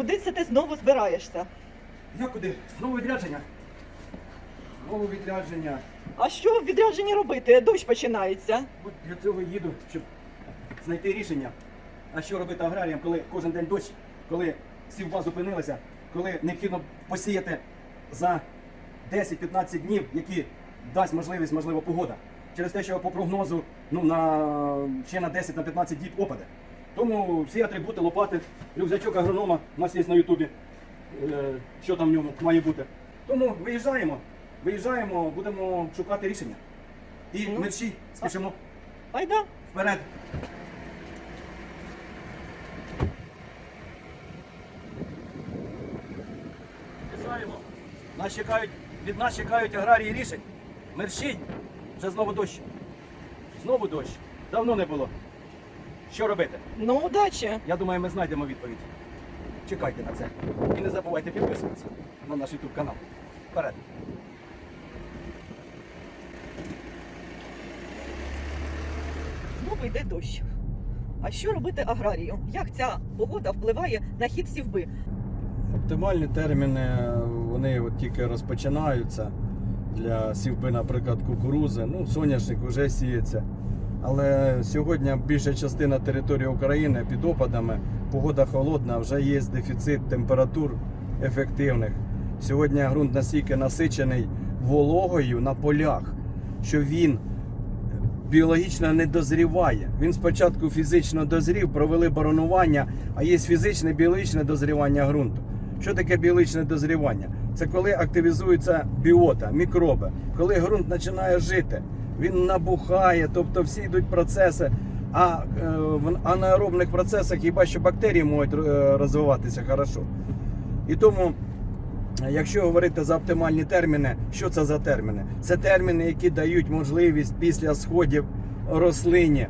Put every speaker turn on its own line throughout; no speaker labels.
Куди це ти знову збираєшся?
Я куди? Знову відрядження. Знову відрядження.
А що в відрядженні робити? Дощ починається.
От для цього їду, щоб знайти рішення. А що робити аграріям, коли кожен день дощ, коли сівба зупинилася, коли необхідно посіяти за 10-15 днів, які дасть можливість, можливо, погода. Через те, що по прогнозу ну, на, ще на 10 на 15 діб опаде. Тому всі атрибути, лопати, рюкзачок агронома у нас є на Ютубі. Е, що там в ньому має бути. Тому виїжджаємо, виїжджаємо, будемо шукати рішення. І
Ну.
мерщій спішимо
Айда.
вперед. Виїжджаємо. Нас чекають, від нас чекають аграрії рішень. Мерщій. Вже знову дощ. Знову дощ. Давно не було. Що робити?
Ну, удачі.
Я думаю, ми знайдемо відповідь. Чекайте на це. І не забувайте підписуватися на наш YouTube канал. Вперед.
Знову йде дощ. А що робити аграрію? Як ця погода впливає на хід сівби?
Оптимальні терміни вони от тільки розпочинаються для сівби, наприклад, кукурузи. Ну, соняшник вже сіється. Але сьогодні більша частина території України під опадами, погода холодна, вже є дефіцит температур ефективних. Сьогодні ґрунт настільки насичений вологою на полях, що він біологічно не дозріває. Він спочатку фізично дозрів, провели боронування, а є фізичне біологічне дозрівання ґрунту. Що таке біологічне дозрівання? Це коли активізується біота, мікроби, коли ґрунт починає жити, він набухає, тобто всі йдуть процеси. А е, в анаеробних процесах хіба що бактерії можуть е, розвиватися хорошо. І тому Якщо говорити за оптимальні терміни, що це за терміни? Це терміни, які дають можливість після сходів рослині е,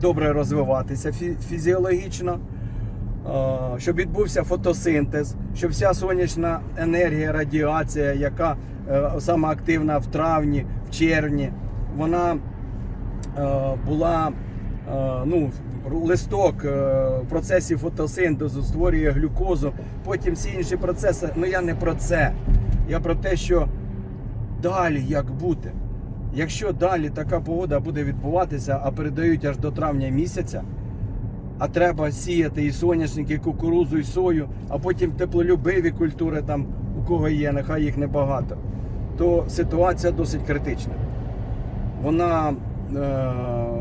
добре розвиватися фізіологічно, щоб відбувся фотосинтез, щоб вся сонячна енергія, радіація, яка е, саме активна в травні, в червні, вона е, була е, ну, листок в процесі фотосинтезу створює глюкозу, потім всі інші процеси. Ну я не про це. Я про те, що далі як бути. Якщо далі така погода буде відбуватися, а передають аж до травня місяця, а треба сіяти і соняшники, і кукурузу, і сою, а потім теплолюбиві культури, там у кого є, нехай їх небагато, то ситуація досить критична. Вона е,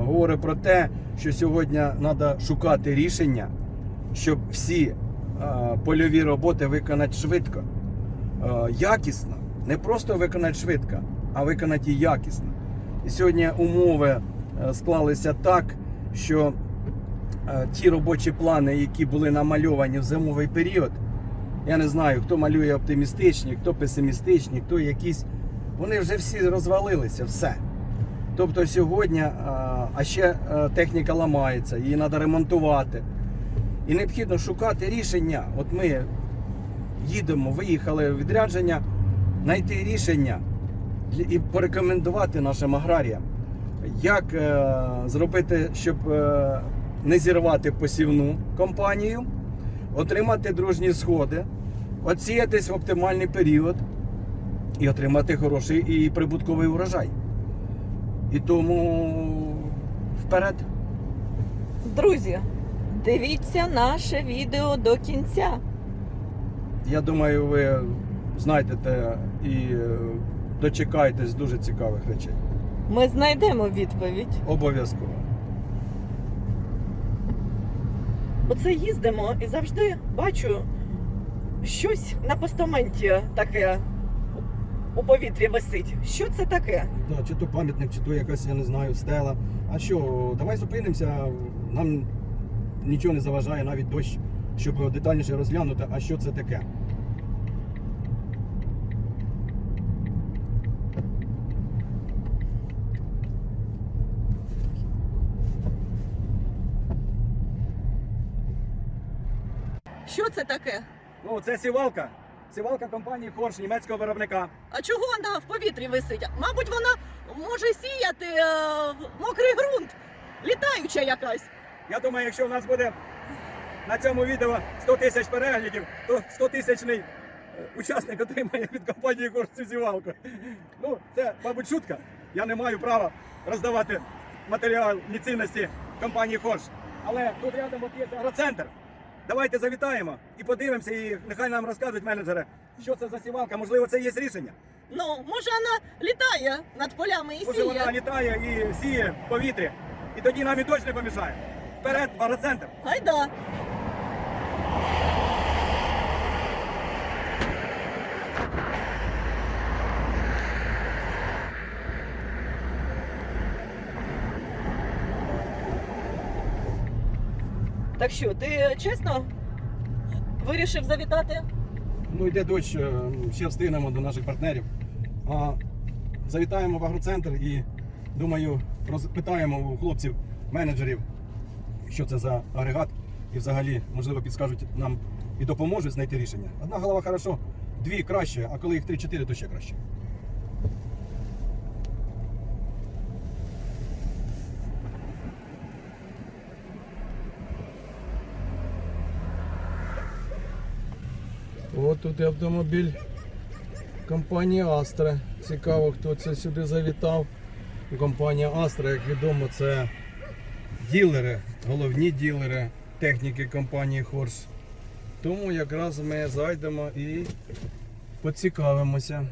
говорить про те, що сьогодні треба шукати рішення, щоб всі е, польові роботи виконати швидко, е, якісно, не просто виконати швидко, а виконати якісно. І сьогодні умови е, склалися так, що ті робочі плани, які були намальовані в зимовий період, я не знаю, хто малює оптимістичні, хто песимістичні, хто якісь. Вони вже всі розвалилися, все. Тобто сьогодні, а, а ще е, техніка ламається, її треба ремонтувати. І необхідно шукати рішення. От ми їдемо, виїхали в відрядження, знайти рішення і порекомендувати нашим аграріям, як е, зробити, щоб е, не зірвати посівну компанію, отримати дружні сходи, оціятись в оптимальний період і отримати хороший і прибутковий урожай. І тому вперед.
Друзі, дивіться наше відео до кінця.
Я думаю, ви знайдете і е, дочекаєтесь дуже цікавих речей.
Ми знайдемо відповідь.
Обов'язково.
Оце їздимо і завжди бачу щось на постаменті таке у повітрі висить. Що це таке?
Да, чи то пам'ятник, чи то якась, я не знаю, стела. А що, давай зупинимося, нам нічого не заважає, навіть дощ, щоб детальніше розглянути, а що це таке.
Це таке?
Ну, це сівалка. Сівалка компанії Хорш німецького виробника.
А чого вона в повітрі висить? Мабуть, вона може сіяти е, мокрий ґрунт, літаюча якась.
Я думаю, якщо в нас буде на цьому відео 100 тисяч переглядів, то 100 тисячний е, учасник отримає від компанії Корж цю зівалку. Ну, це, мабуть, шутка. Я не маю права роздавати матеріал ні цінності компанії Корж. Але тут рядом от є агроцентр. Давайте завітаємо і подивимося, і нехай нам розкажуть менеджери, що це за сівалка. Можливо, це є рішення.
Ну, може вона літає над полями і
Може, вона
сіє.
літає і сіє в повітрі. І тоді нам і точно не помішає. Вперед, парацентр!
Гайда. Так що, ти чесно вирішив завітати?
Ну, йде дощ, е, ще встигнемо до наших партнерів. А завітаємо в агроцентр і думаю, розпитаємо у хлопців, менеджерів, що це за агрегат, і взагалі, можливо, підскажуть нам і допоможуть знайти рішення. Одна голова хорошо, дві краще, а коли їх три-чотири, то ще краще. Тут автомобіль компанії Astra. Цікаво, хто це сюди завітав. Компанія Astra, як відомо, це ділери, головні ділери техніки компанії Horse. Тому якраз ми зайдемо і поцікавимося.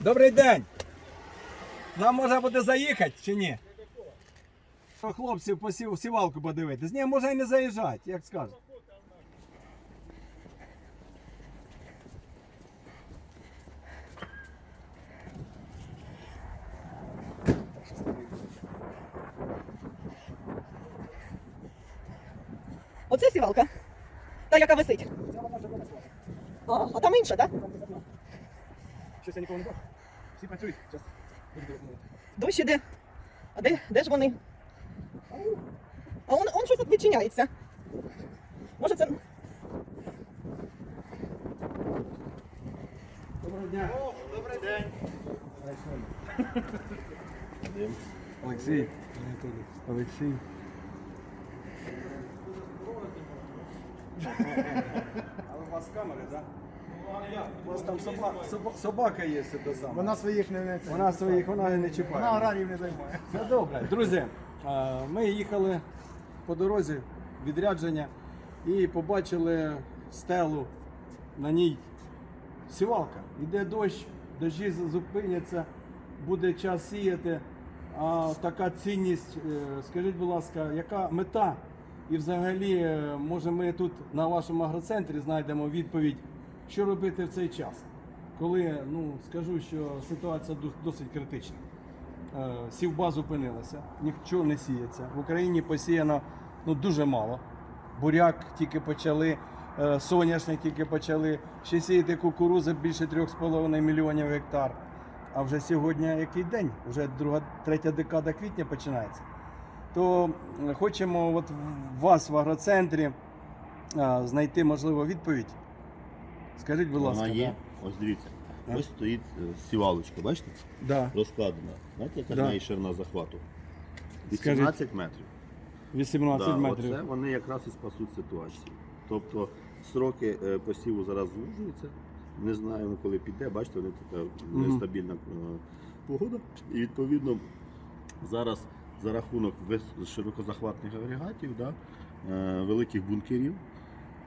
Добрий день! Нам можна буде заїхати чи ні?
Хлопців посів сівалку подивитись. Ні, може і не заїжджати, як скажуть.
Оце сівалка. Та яка висить. А, а там інша, так?
Щось я нікого не бачу. Всі працюють. Щас.
Дощ іде. А де, де ж вони? А он, он щось відчиняється. Може це.
Доброго дня.
Добрий день.
Олексій. Олексій. Але у вас камери, так? У вас там собака, собака є, це саме.
Вона своїх не не
Вона своїх, вона не чіпає.
вона аграріїв не займає.
Все добре. Друзі, ми їхали по дорозі відрядження і побачили стелу на ній сівалка. Іде дощ, дощі зупиняться, буде час сіяти. А така цінність, е, скажіть, будь ласка, яка мета? І взагалі, е, може, ми тут на вашому агроцентрі знайдемо відповідь, що робити в цей час, коли ну скажу, що ситуація досить критична. Е, Сівба зупинилася, нічого не сіється. В Україні посіяно ну, дуже мало. Буряк тільки почали, е, соняшник тільки почали. Ще сіяти кукурузи більше 3,5 мільйонів гектар. А вже сьогодні який день? Вже друга, третя декада квітня починається. То е, хочемо от в вас в агроцентрі е, знайти можливо відповідь. Скажіть, будь ласка.
Вона є. Ось дивіться. Ось стоїть е, сівалочка, бачите?
Да.
Розкладена. Знаєте, яка
Да.
в ширина захвату?
Скажіть.
18 метрів.
18
Да,
метрів.
Оце вони якраз і спасуть ситуацію. Тобто сроки е, посіву зараз звужуються. Не знаємо, коли піде. Бачите, вони така
Мгм.
нестабільна е, погода. І відповідно зараз за рахунок широкозахватних агрегатів, да, е, великих бункерів,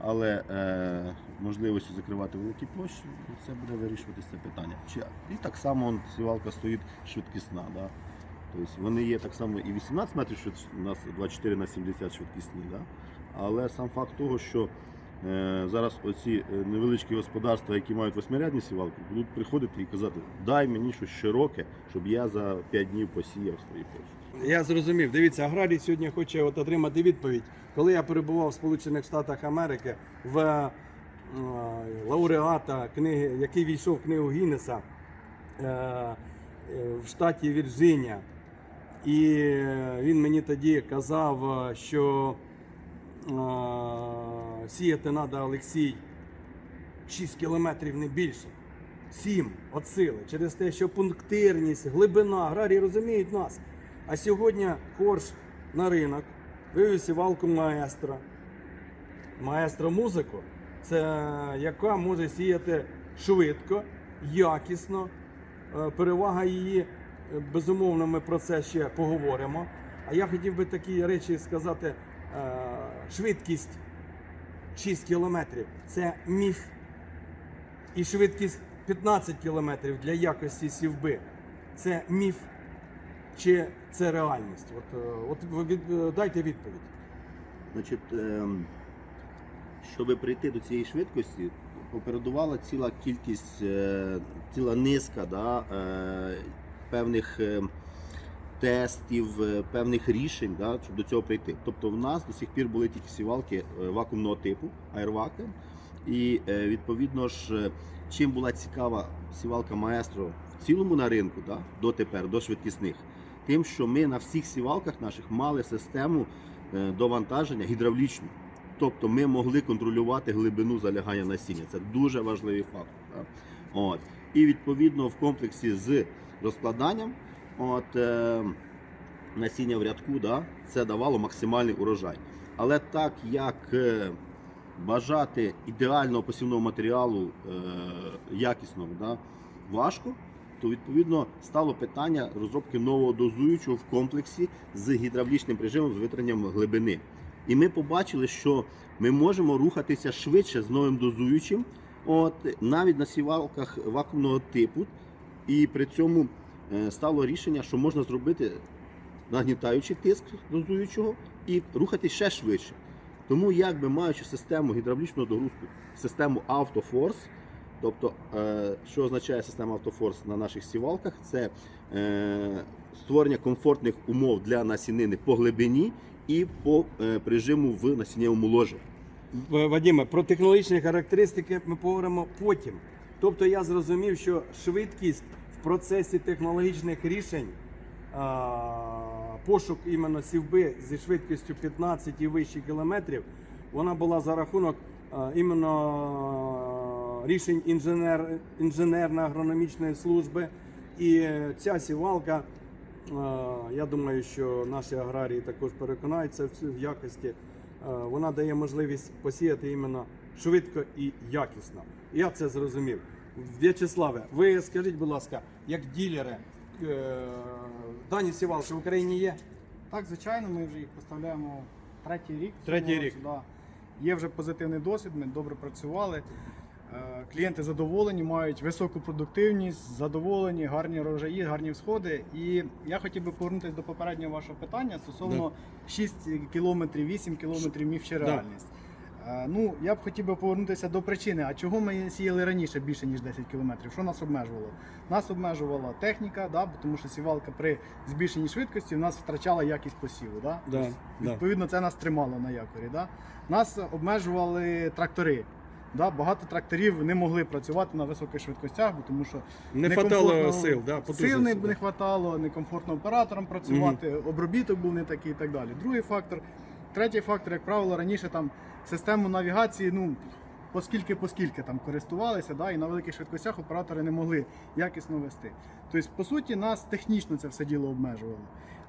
але е, можливості закривати великі площі, це буде вирішуватися питання. І так само сівалка стоїть швидкісна. Да. Тобто вони є так само і 18 метрів, у нас 24 на 70 швидкісні. Да? Але сам факт того, що зараз оці е, невеличкі господарства, які мають восьмирядні сівалки, будуть приходити і казати, дай мені щось широке, щоб я за 5 днів посіяв свої площі.
Я зрозумів. Дивіться, аграрій сьогодні хоче от отримати відповідь. Коли я перебував в Сполучених Штатах Америки в е, лауреата книги, який війшов в книгу Гіннеса е, е, в штаті Вірджинія. І е, він мені тоді казав, е, що е, сіяти треба Олексій 6 кілометрів не більше. 7 від сили. Через те, що пунктирність, глибина, аграрії розуміють нас. А сьогодні корж на ринок вивів сівалку маестро. Маестро музику це яка може сіяти швидко, якісно. Е, Перевага її, е, безумовно, ми про це ще поговоримо. А я хотів би такі речі сказати: е, швидкість 6 кілометрів це міф. І швидкість 15 кілометрів для якості сівби це міф чи це реальність? От, е, от ви е, дайте відповідь.
Значить, ем, щоб прийти до цієї швидкості, попередувала ціла кількість, е, ціла низка да, певних е, тестів, е, певних рішень, да, щоб до цього прийти. Тобто в нас до сих пір були тільки сівалки е, вакуумного типу, аерваки. І е, відповідно ж, чим була цікава сівалка маестро в цілому на ринку, да, дотепер, до швидкісних, тим, що ми на всіх сівалках наших мали систему довантаження гідравлічну. Тобто ми могли контролювати глибину залягання насіння. Це дуже важливий фактор. Да? От. І відповідно в комплексі з розкладанням от, е, насіння в рядку, да, це давало максимальний урожай. Але так як е, бажати ідеального посівного матеріалу е, якісного да, важко, то відповідно стало питання розробки нового дозуючого в комплексі з гідравлічним режимом з витриманням глибини. І ми побачили, що ми можемо рухатися швидше з новим дозуючим, от навіть на сівалках вакуумного типу. І при цьому стало рішення, що можна зробити нагнітаючий тиск дозуючого і рухатись ще швидше. Тому, якби маючи систему гідравлічного догрузку, систему автофорс, тобто, е, що означає система автофорс на наших сівалках, це е, створення комфортних умов для насінини по глибині і по е, прижиму в насіннєвому ложі.
Вадиме, про технологічні характеристики ми поговоримо потім. Тобто я зрозумів, що швидкість процесі технологічних рішень, пошук іменно сівби зі швидкістю 15 і вище кілометрів, вона була за рахунок іменно рішень інженер, інженерно-агрономічної служби. І ця сівалка, я думаю, що наші аграрії також переконаються в якості. Вона дає можливість посіяти іменно швидко і якісно. Я це зрозумів. В'ячеславе, ви скажіть, будь ласка, як ділери, е, дані сівалки в Україні є?
Так, звичайно, ми вже їх поставляємо третій рік.
Третій рік.
Да. Є вже позитивний досвід, ми добре працювали. Е, Клієнти задоволені, мають високу продуктивність, задоволені, гарні рожаї, гарні всходи. І я хотів би повернутися до попереднього вашого питання стосовно 6 кілометрів, 8 кілометрів міф чи реальність. Ну, я б хотів би повернутися до причини, а чого ми сіяли раніше більше, ніж 10 кілометрів? Що нас обмежувало? Нас обмежувала техніка, да, тому що сівалка при збільшенні швидкості в нас втрачала якість посіву. Да?
Да,
Тобто,
да.
Відповідно, це нас тримало на якорі. Да? Нас обмежували трактори. Да? Багато тракторів не могли працювати на високих швидкостях, бо тому що
Не хватало сил, да,
сил не, не хватало, некомфортно операторам працювати, обробіток був не такий і так далі. Другий фактор. Третій фактор, як правило, раніше там систему навігації, ну. Оскільки, поскільки там користувалися, да, і на великих швидкостях оператори не могли якісно вести. Тобто, по суті, нас технічно це все діло обмежувало.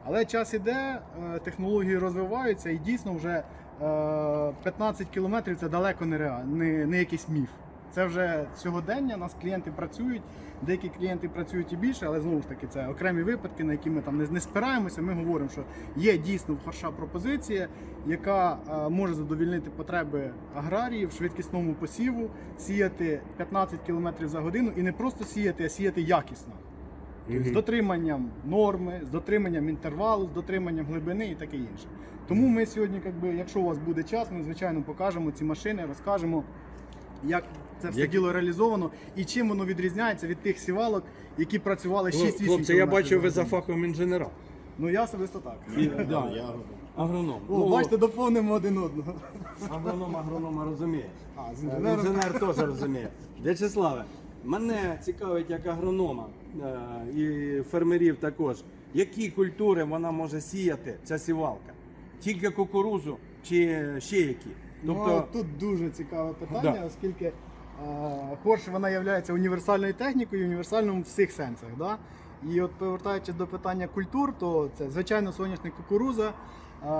Але час іде, е, технології розвиваються, і дійсно вже е, 15 кілометрів це далеко не, реаль, не, не якийсь міф. Це вже сьогодення, у нас клієнти працюють, деякі клієнти працюють і більше, але знову ж таки це окремі випадки, на які ми там не, не спираємося. Ми говоримо, що є дійсно хороша пропозиція, яка е, може задовільнити потреби аграріїв в швидкісному посіву, сіяти 15 км за годину і не просто сіяти, а сіяти якісно. Тобто з дотриманням норми, з дотриманням інтервалу, з дотриманням глибини і таке інше. Тому ми сьогодні, якби, якщо у вас буде час, ми звичайно покажемо ці машини, розкажемо, як це все
Як-
діло реалізовано і чим воно відрізняється від тих сівалок, які працювали 6-8
Хлопці, я бачу, ви
за
фахом інженера.
Ну я особисто так.
Да, агроном.
О,
Ну,
бачите, доповнимо один одного.
Агроном агронома розуміє.
А, з
Е,
інженером.
Інженер теж розуміє. В'ячеславе, мене цікавить як агронома е, і фермерів також, які культури вона може сіяти, ця сівалка? Тільки кукурузу чи ще які?
Ну,
Тобто,
тут дуже цікаве питання,
Да.
оскільки Porsche вона є універсальною технікою, універсальною в всіх сенсах. Да? І от повертаючись до питання культур, то це звичайно соняшник кукуруза,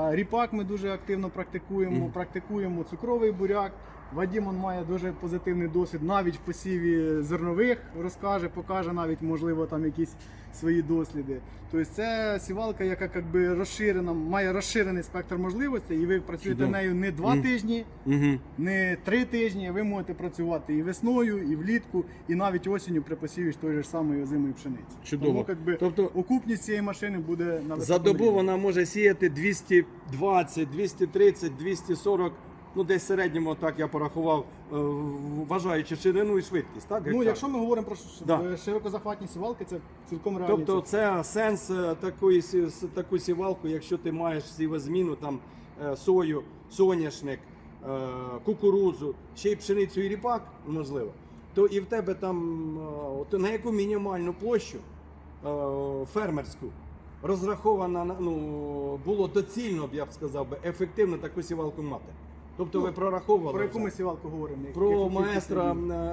Ріпак ми дуже активно практикуємо,
mm.
практикуємо цукровий буряк. Вадім он має дуже позитивний досвід навіть в посіві зернових, розкаже, покаже навіть, можливо, там якісь свої досліди. Тобто це сівалка, яка як би розширена, має розширений спектр можливостей, і ви працюєте
Чудово.
нею не два
Мгм.
тижні,
Угу.
не три тижні. Ви можете працювати і весною, і влітку, і навіть осінню при посіві ж самої озимої пшениці.
Чудово.
Тому якби
Тобто
окупність цієї машини буде на
За добу
рівні.
вона може сіяти 220, 230, 240, ну десь в середньому, так я порахував, е, вважаючи ширину і швидкість. Так,
Ну,
гектар?
якщо ми говоримо про ш-
Да.
е, широкозахватні сівалки, це цілком реальні
Тобто це сенс е, такої сі- с- таку сівалку, якщо ти маєш сівозміну, там е, сою, соняшник, е, кукурудзу, ще й пшеницю і ріпак, можливо, то і в тебе там е, от на яку мінімальну площу е, фермерську розрахована на- ну, було доцільно, б я б сказав би, ефективно таку сівалку мати. Тобто
Ну,
ви прораховували
Про яку ми сівалку говоримо?
Про маестро?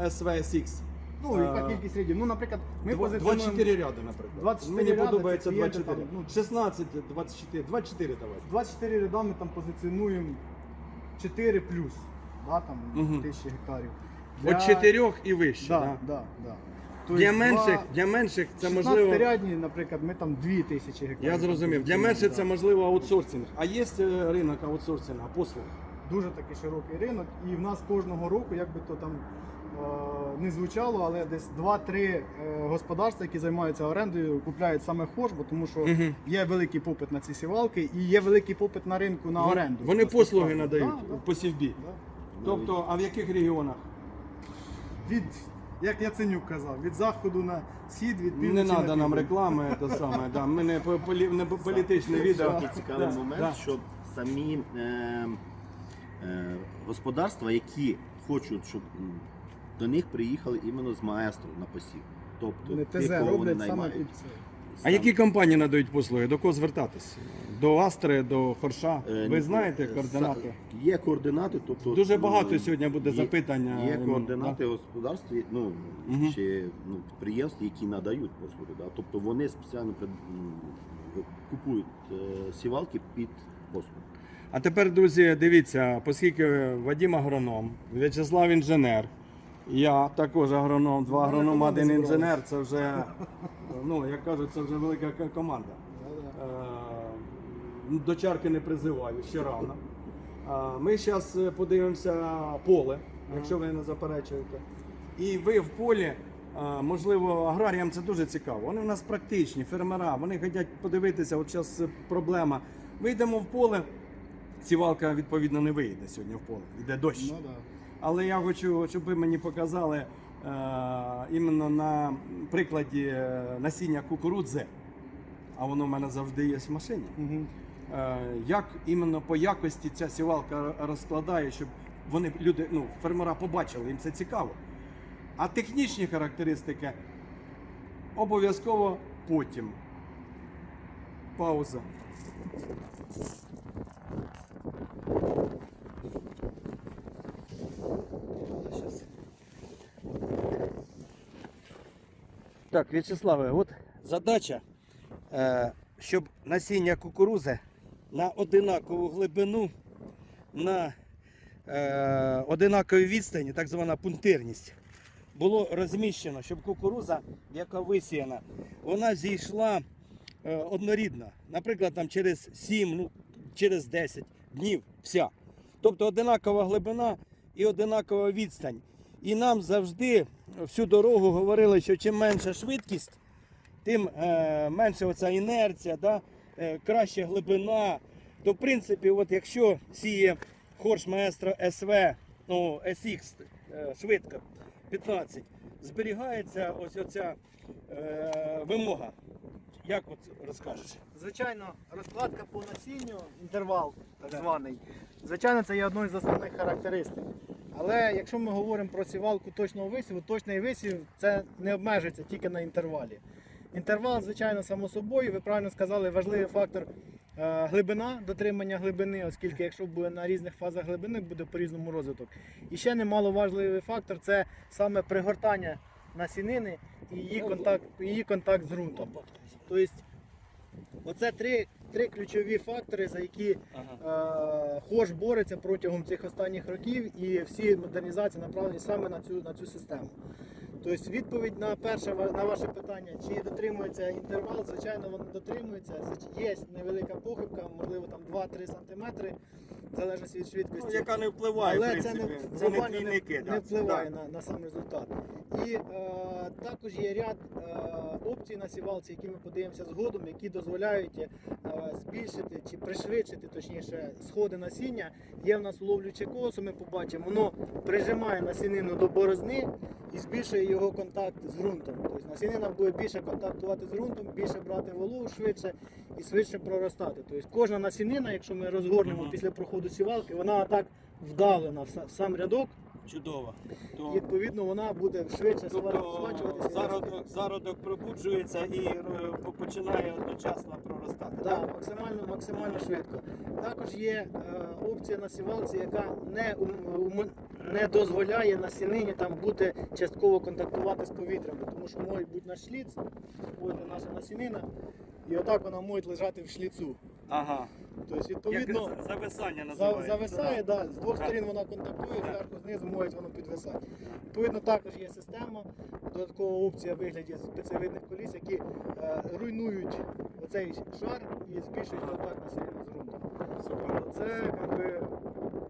SVSX.
Ну, яка
Е,
кількість рядів? Ну, наприклад, ми позиціонуємо...
24 ряди, наприклад.
24
Мені
ряди,
подобається
це клієнти
24.
там, ну,
16, 24, 24 давай.
24 ряда ми там позиціонуємо 4 плюс, да, там,
Мгм.
тисячі гектарів.
От 4 і вище.
Да,
да?
да, да.
Для
Тобто
менших, для менших це
16
можливо.
рядні, наприклад, ми там 2 тисячі гектарів.
Я зрозумів. Для менших це можливо аутсорсинг. А є е, ринок аутсорсинга, послуг.
Дуже такий широкий ринок, і в нас кожного року, як би то там е, не звучало, але десь 2-3 е, господарства, які займаються орендою, купляють саме хорш, бо тому що є великий попит на ці сівалки і є великий попит на ринку на оренду.
Вони послуги надають
Да, да,
по сівбі.
да.
Тобто, а в яких регіонах?
Від, як Яценюк казав, від заходу на схід, від півночі
Не
на
треба нам
південь.
реклами, те саме. Да. Ми не, по- полі, не політичне відео.
Цікавий момент, що самі е, е, господарства, які хочуть, щоб до них приїхали іменно з маестро на посів. Тобто
Не ТЗ
кого вони
роблять саме
наймають.
під це.
А
Саме.
які компанії надають послуги? До кого звертатись? До Астри, до Хорша?
Е,
Ви знаєте
е,
координати?
са- Є координати, тобто
Дуже
е,
багато сьогодні буде
є-
запитання,
Є
іменно,
координати господарств, є, ну
Мгм.
ще ну, підприємств, які надають послуги. Да? Тобто вони спеціально м, купують е, сівалки під послуги.
А тепер, друзі, дивіться, оскільки Вадим агроном, В'ячеслав інженер, я також агроном, два
Ну,
агрономи,
команда
один інженер, це вже, ну, як кажуть, це вже велика команда. Е, До чарки не призиваю, ще рано. Е, Ми зараз подивимося поле, якщо ви не заперечуєте. І ви в полі, е, можливо, аграріям це дуже цікаво. Вони в нас практичні, фермера, вони хочуть подивитися, от зараз проблема. Вийдемо в поле, сівалка відповідно не вийде сьогодні в поле, йде дощ.
Ну, да.
Але я хочу, щоб ви мені показали е, іменно на прикладі е, насіння кукурудзи, а воно в мене завжди є в машині.
Мгм.
Е, як іменно по якості ця сівалка розкладає, щоб вони люди, ну, фермера побачили, їм це цікаво. А технічні характеристики обов'язково потім. Пауза. Так, В'ячеславе, от задача, е, щоб насіння кукурузи на одинакову глибину, на е, одинаковій відстані, так звана пунктирність, було розміщено, щоб кукуруза, яка висіяна, вона зійшла е, однорідно. Наприклад, там через 7, ну, через 10 днів вся. Тобто одинакова глибина і одинакова відстань. І нам завжди всю дорогу говорили, що чим менша швидкість, тим е, менше оця інерція, да? е, краща глибина. То, в принципі, от якщо сіє хорш маестро СВ, ну, SX е, швидко 15, зберігається ось оця е, вимога. Як от розкажеш?
Звичайно, розкладка по насінню, інтервал так званий. Звичайно, це є одною з основних характеристик. Але якщо ми говоримо про сівалку точного висіву, точний висів це не обмежується тільки на інтервалі. Інтервал, звичайно, само собою, ви правильно сказали, важливий фактор е, глибина, дотримання глибини, оскільки якщо буде на різних фазах глибини, буде по-різному розвиток. І ще немало важливий фактор це саме пригортання насінини і її контакт, її контакт з ґрунтом. Тобто, оце три три ключові фактори, за які е, Хош бореться протягом цих останніх років, і всі модернізації направлені саме на цю, на цю систему. Тобто відповідь на перше на ваше питання, чи дотримується інтервал, звичайно, він дотримується. Є невелика похибка, можливо, там 2-3 см, в залежності від швидкості.
Ну, яка не впливає, в
Але це не,
принципі. Це не
глобально не, не
да.
впливає
Да.
на, на сам результат. І е, також є ряд е, опцій на сівалці, які ми подивимося згодом, які дозволяють е, збільшити чи пришвидшити точніше сходи насіння. Є в нас уловлююче колесо, ми побачимо, воно прижимає насінину до борозни і збільшує його контакт з ґрунтом. Тобто насінина буде більше контактувати з ґрунтом, більше брати вологу швидше і швидше проростати. Тобто кожна насінина, якщо ми розгорнемо після проходу сівалки, вона так вдалена в сам рядок.
Чудово.
І,
То,
відповідно вона буде швидше
тобто зародок, зародок пробуджується і е, починає одночасно проростати.
Да, максимально, максимально швидко. Також є е, опція на сівалці, яка не, ум- не дозволяє насінині там бути частково контактувати з повітрям, тому що може бути наш шліц, ось наша насінина, і отак вона може лежати в шліцу.
Ага.
Тобто, відповідно,
за- зависання називається.
зависає, да, з двох сторін вона контактує, зверху, знизу може воно підвисати. Відповідно, також є система, додаткова опція в вигляді спецевидних коліс, які е, руйнують оцей шар і збільшують контакт населення з ґрунтом. Тобто Це якби,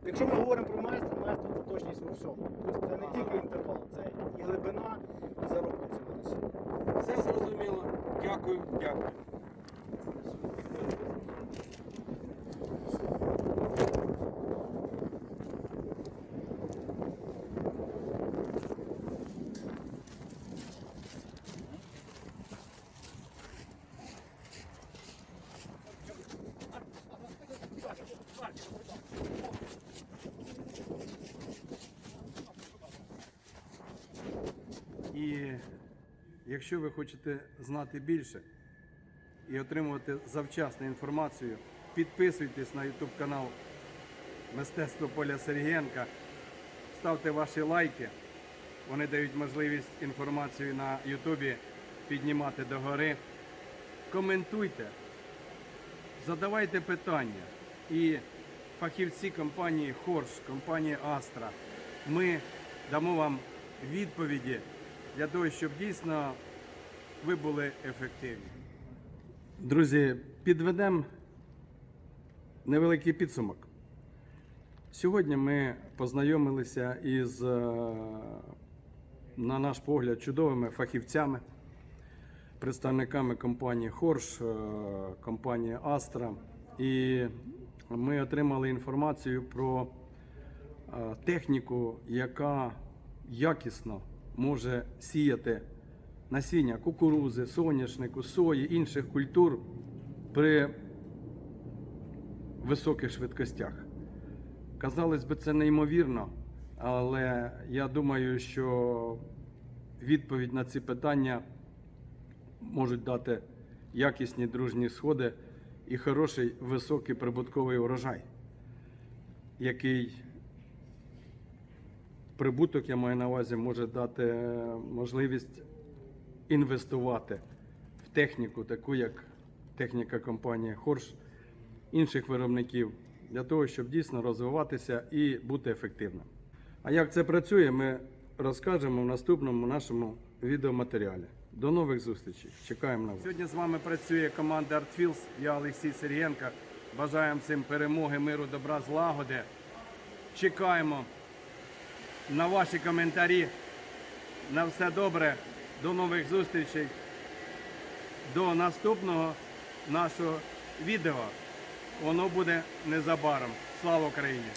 якщо ми говоримо про майстра, майстер це точність у всьому. Тобто це не тільки інтервал, це і глибина, і заробка цього насіння.
Все зрозуміло. Дякую, дякую. І якщо ви хочете знати більше і отримувати завчасну інформацію, підписуйтесь на YouTube канал Мистецтво Поля Сергієнка, ставте ваші лайки. Вони дають можливість інформацію на Ютубі піднімати догори. Коментуйте, задавайте питання. І фахівці компанії Хорш, компанії Астра, ми дамо вам відповіді для того, щоб дійсно ви були ефективні. Друзі, підведемо невеликий підсумок. Сьогодні ми познайомилися із, е, на наш погляд, чудовими фахівцями, представниками компанії Хорш, е, компанії Астра. І ми отримали інформацію про е, техніку, яка якісно може сіяти насіння кукурузи, соняшнику, сої, інших культур при високих швидкостях. Казалось би, це неймовірно, але я думаю, що відповідь на ці питання можуть дати якісні дружні сходи і хороший високий прибутковий урожай, який прибуток, я маю на увазі, може дати е, можливість інвестувати в техніку, таку як техніка компанії Хорш, інших виробників, для того, щоб дійсно розвиватися і бути ефективним. А як це працює, ми розкажемо в наступному нашому відеоматеріалі. До нових зустрічей. Чекаємо на вас. Сьогодні з вами працює команда ArtFields. Я Олексій Сергієнко. Бажаємо всім перемоги, миру, добра, злагоди. Чекаємо на ваші коментарі. На все добре. До нових зустрічей. До наступного нашого відео. Воно буде незабаром. Слава Україні!